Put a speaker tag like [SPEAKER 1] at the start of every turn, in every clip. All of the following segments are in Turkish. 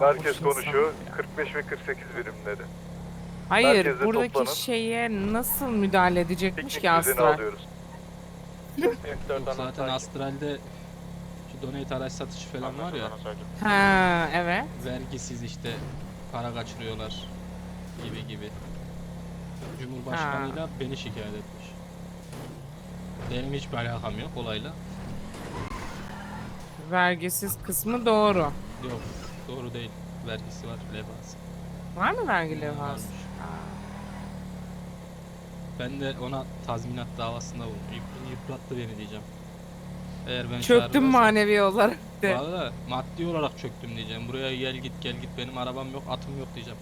[SPEAKER 1] Herkes konuşuyor.
[SPEAKER 2] ya.
[SPEAKER 1] 45 ve 48 birimleri.
[SPEAKER 2] Hayır
[SPEAKER 1] Merkezde
[SPEAKER 2] buradaki
[SPEAKER 1] toplanın.
[SPEAKER 2] şeye nasıl müdahale edecekmiş
[SPEAKER 1] Piknik
[SPEAKER 2] ki
[SPEAKER 1] düzeni
[SPEAKER 2] Astra?
[SPEAKER 1] alıyoruz.
[SPEAKER 3] Yok, zaten Astral'de şu donate araç satışı falan var ya.
[SPEAKER 2] Ha evet.
[SPEAKER 3] Vergisiz işte para kaçırıyorlar gibi gibi. Cumhurbaşkanıyla beni şikayet etmiş. Benim hiçbir alakam yok olayla.
[SPEAKER 2] Vergisiz kısmı doğru.
[SPEAKER 3] Yok doğru değil. Vergisi var levhası.
[SPEAKER 2] Var mı vergi levhası?
[SPEAKER 3] Ben de ona tazminat davasında bulundum. Yıp- Yıprattı beni diyeceğim. Eğer ben
[SPEAKER 2] Çöktüm manevi olarak de.
[SPEAKER 3] Valla maddi olarak çöktüm diyeceğim. Buraya gel git gel git benim arabam yok atım yok diyeceğim.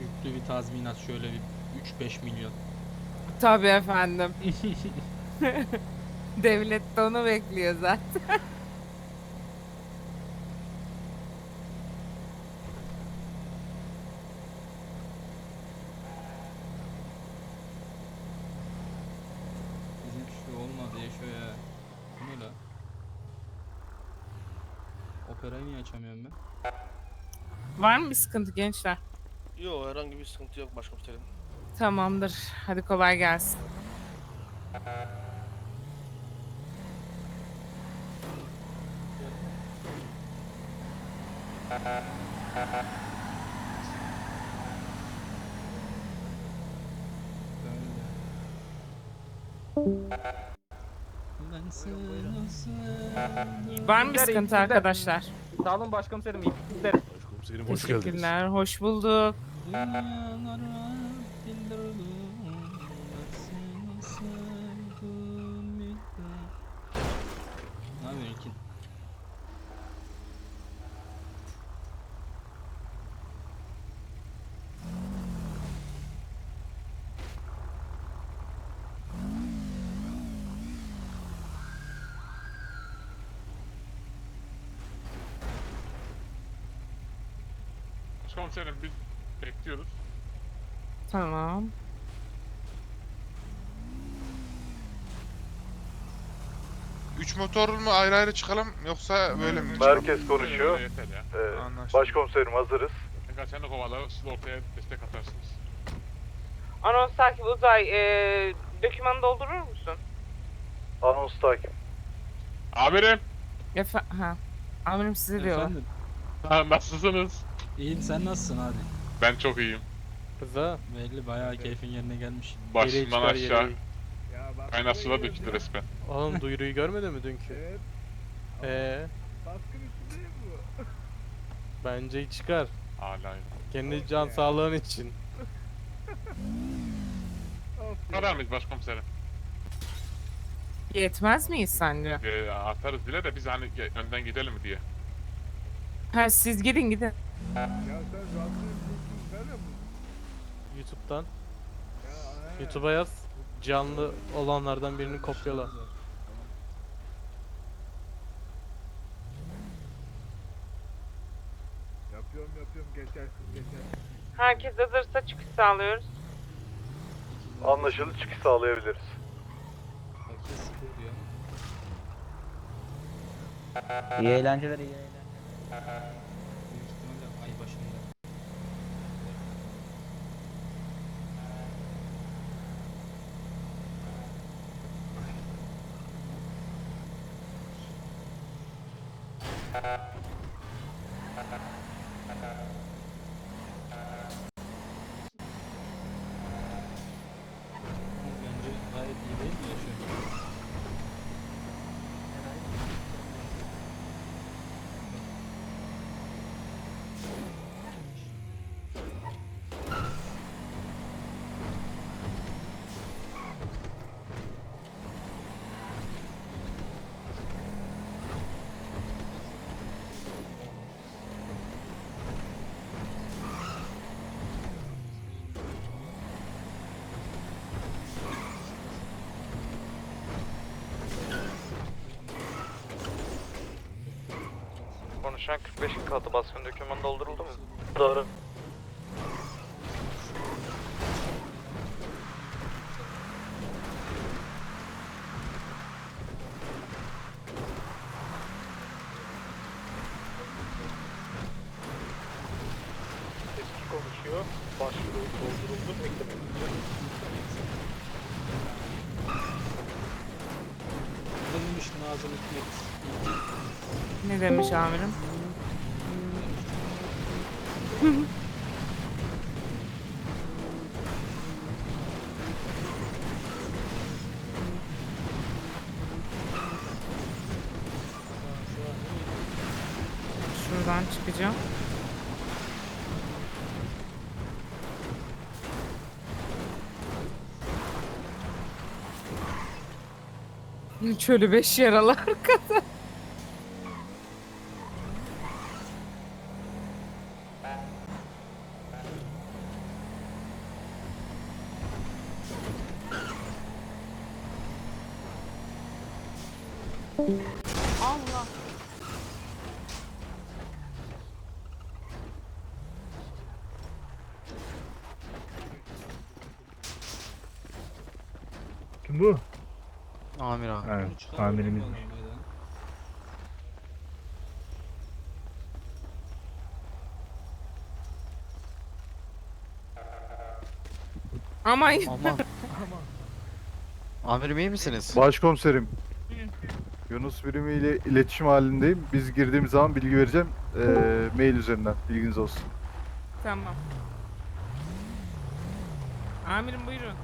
[SPEAKER 3] Yüklü bir tazminat şöyle bir 3-5 milyon.
[SPEAKER 2] Tabii efendim. Devlet de onu bekliyor zaten.
[SPEAKER 3] Bizim şu olmadı ya şu ya. Bu ne la? Operayı niye açamıyorum ben?
[SPEAKER 2] Var mı bir sıkıntı gençler?
[SPEAKER 4] Yok herhangi bir sıkıntı yok başkomiserim.
[SPEAKER 2] Tamamdır. Hadi kolay gelsin.
[SPEAKER 3] Ben sana sen-
[SPEAKER 2] Var mı sıkıntı arkadaşlar?
[SPEAKER 5] Sağ olun başkomiserim. iyi günler.
[SPEAKER 6] Başkomiserim hoş geldiniz.
[SPEAKER 2] Teşekkürler. Hoş bulduk.
[SPEAKER 7] Başkomiserim biz bekliyoruz.
[SPEAKER 2] Tamam.
[SPEAKER 8] Üç motor mu ayrı ayrı çıkalım yoksa böyle mi?
[SPEAKER 1] Merkez konuşuyor.
[SPEAKER 7] Böyle yeter ya.
[SPEAKER 1] Ee, başkomiserim hazırız.
[SPEAKER 7] Tekrar sen de siz ortaya destek atarsınız.
[SPEAKER 2] Anons takip uzay. E, dokümanı doldurur musun?
[SPEAKER 1] Anons takip.
[SPEAKER 7] Amirim,
[SPEAKER 2] Efe ha. Amirim size diyorlar.
[SPEAKER 3] Efendim?
[SPEAKER 7] ha, nasılsınız?
[SPEAKER 3] İyiyim sen nasılsın abi?
[SPEAKER 7] Ben çok iyiyim.
[SPEAKER 5] Kıza.
[SPEAKER 3] Belli bayağı keyfin yerine gelmiş.
[SPEAKER 7] Başımdan
[SPEAKER 5] çıkar,
[SPEAKER 7] aşağı
[SPEAKER 5] yere.
[SPEAKER 7] kaynar sular döküldü resmen.
[SPEAKER 5] Oğlum duyuruyu görmedin mi dünkü? Evet. Ee, bence çıkar.
[SPEAKER 7] Hala.
[SPEAKER 5] Kendi can sağlığın için.
[SPEAKER 7] Arar mıyız başkomiserim?
[SPEAKER 2] Yetmez miyiz sence?
[SPEAKER 7] Ee, atarız bile de biz hani ge- önden gidelim mi diye.
[SPEAKER 2] Ha siz gidin gidin.
[SPEAKER 5] YouTube'dan. YouTube'a yaz. Canlı olanlardan birini kopyala.
[SPEAKER 6] Yapıyorum yapıyorum geçersin geçersin.
[SPEAKER 2] Herkes hazırsa çıkış sağlıyoruz.
[SPEAKER 1] Anlaşıldı çıkış sağlayabiliriz.
[SPEAKER 3] Herkes ya.
[SPEAKER 9] İyi eğlenceler iyi eğlenceler.
[SPEAKER 3] Uh...
[SPEAKER 4] Çalışan 45 katı baskın dökümanı dolduruldu mu?
[SPEAKER 1] Doğru.
[SPEAKER 10] Eski konuşuyor. Başvuru
[SPEAKER 3] dolduruldu. Ekleme yapacağız.
[SPEAKER 2] Ne demiş amirim? Şuradan çıkacağım. Çölü beş yaralı arkada. Allah.
[SPEAKER 11] Kim bu?
[SPEAKER 9] Amir abi.
[SPEAKER 11] Evet,
[SPEAKER 3] Bunu çıkar
[SPEAKER 11] amirimiz.
[SPEAKER 3] bakalım meydana.
[SPEAKER 2] Aman
[SPEAKER 9] Aman. Amirim iyi misiniz?
[SPEAKER 10] Başkomiserim. Yunus birimiyle iletişim halindeyim. Biz girdiğimiz zaman bilgi vereceğim. Ee, mail üzerinden. Bilginiz olsun.
[SPEAKER 2] Tamam. Amirim buyurun.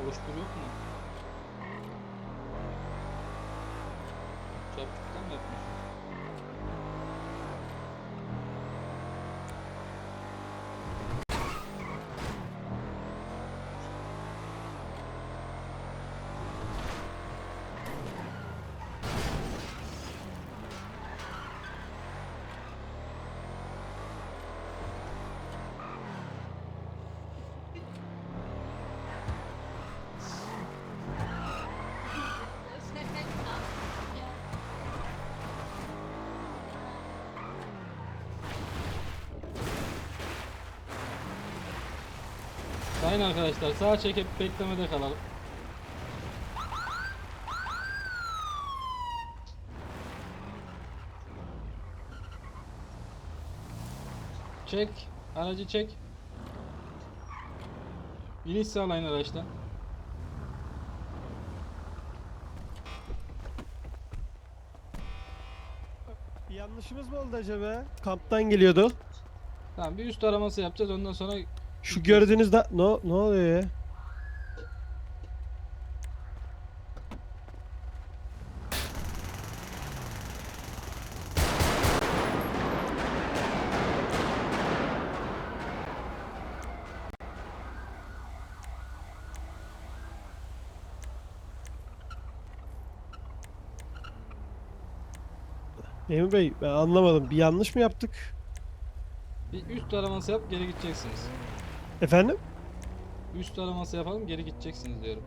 [SPEAKER 3] Oluştur yok mu? Çarpıktan mı yapmış? Sayın arkadaşlar sağa çekip beklemede kalalım. Çek. Aracı çek. İniş sağlayın araçtan.
[SPEAKER 12] Bir yanlışımız mı oldu acaba? Kamptan geliyordu.
[SPEAKER 3] Tamam bir üst araması yapacağız ondan sonra
[SPEAKER 12] Şu gördüğünüz da ne ne oluyor ya? Emir Bey ben anlamadım. Bir yanlış mı yaptık?
[SPEAKER 3] bir üst araması yap geri gideceksiniz.
[SPEAKER 12] Efendim?
[SPEAKER 3] Üst araması yapalım geri gideceksiniz diyorum.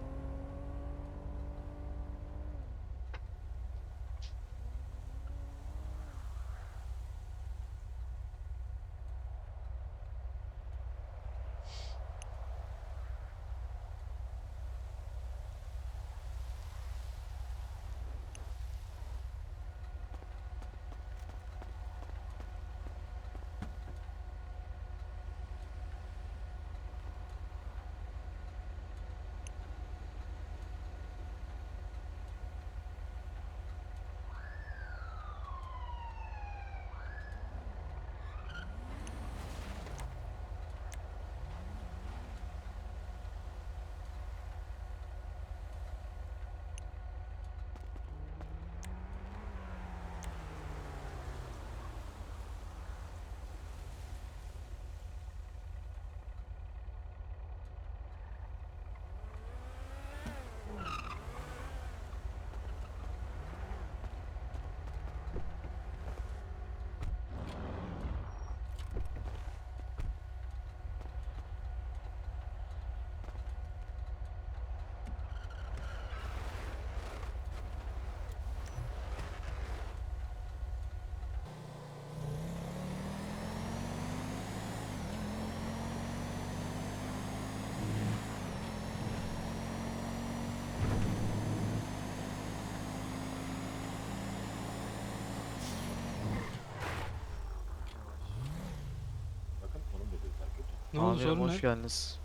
[SPEAKER 3] Ne oldu
[SPEAKER 9] Amirim
[SPEAKER 3] sorun
[SPEAKER 9] hoş
[SPEAKER 3] ne?
[SPEAKER 9] geldiniz.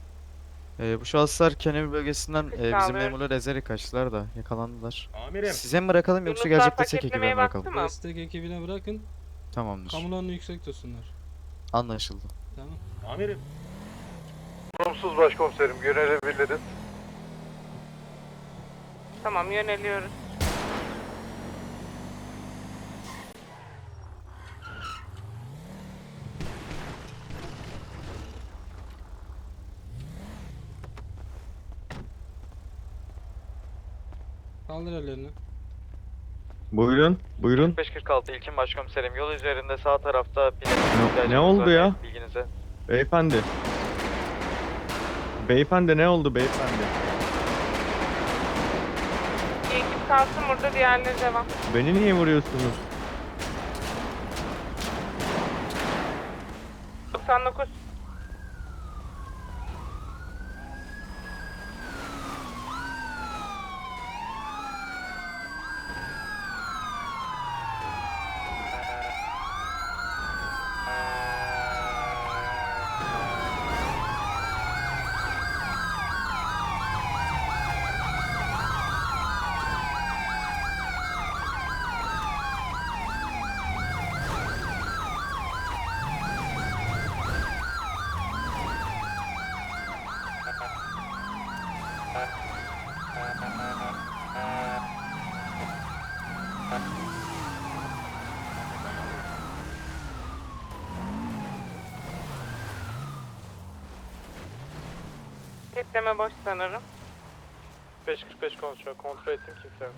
[SPEAKER 9] Ee, bu şahıslar Kenevi bölgesinden e, bizim
[SPEAKER 13] Sağlıyorum.
[SPEAKER 9] memurlar ezerek kaçtılar da yakalandılar.
[SPEAKER 14] Amirim.
[SPEAKER 9] Size mi bırakalım yoksa
[SPEAKER 13] Yunuslar
[SPEAKER 9] gelecek destek ekibine
[SPEAKER 13] paketlemeye
[SPEAKER 9] mi bırakalım?
[SPEAKER 13] mı?
[SPEAKER 3] Destek ekibine bırakın.
[SPEAKER 9] Tamamdır.
[SPEAKER 3] Kamularını yüksek tutsunlar.
[SPEAKER 9] Anlaşıldı.
[SPEAKER 3] Tamam.
[SPEAKER 14] Amirim.
[SPEAKER 1] Olumsuz başkomiserim yönelebiliriz.
[SPEAKER 13] Tamam yöneliyoruz.
[SPEAKER 3] Kaldır ellerini.
[SPEAKER 15] Buyurun, buyurun.
[SPEAKER 4] 4546 ilkin başkomiserim yol üzerinde sağ tarafta bir
[SPEAKER 15] Ne- ne oldu ya?
[SPEAKER 4] Bilginize.
[SPEAKER 15] Beyefendi. Beyefendi ne oldu beyefendi?
[SPEAKER 13] Bir ekip kalsın burada diğerleri devam.
[SPEAKER 15] Beni niye vuruyorsunuz?
[SPEAKER 13] Paketleme boş sanırım.
[SPEAKER 16] 545 konuşuyor. Kontrol ettim kimse yok.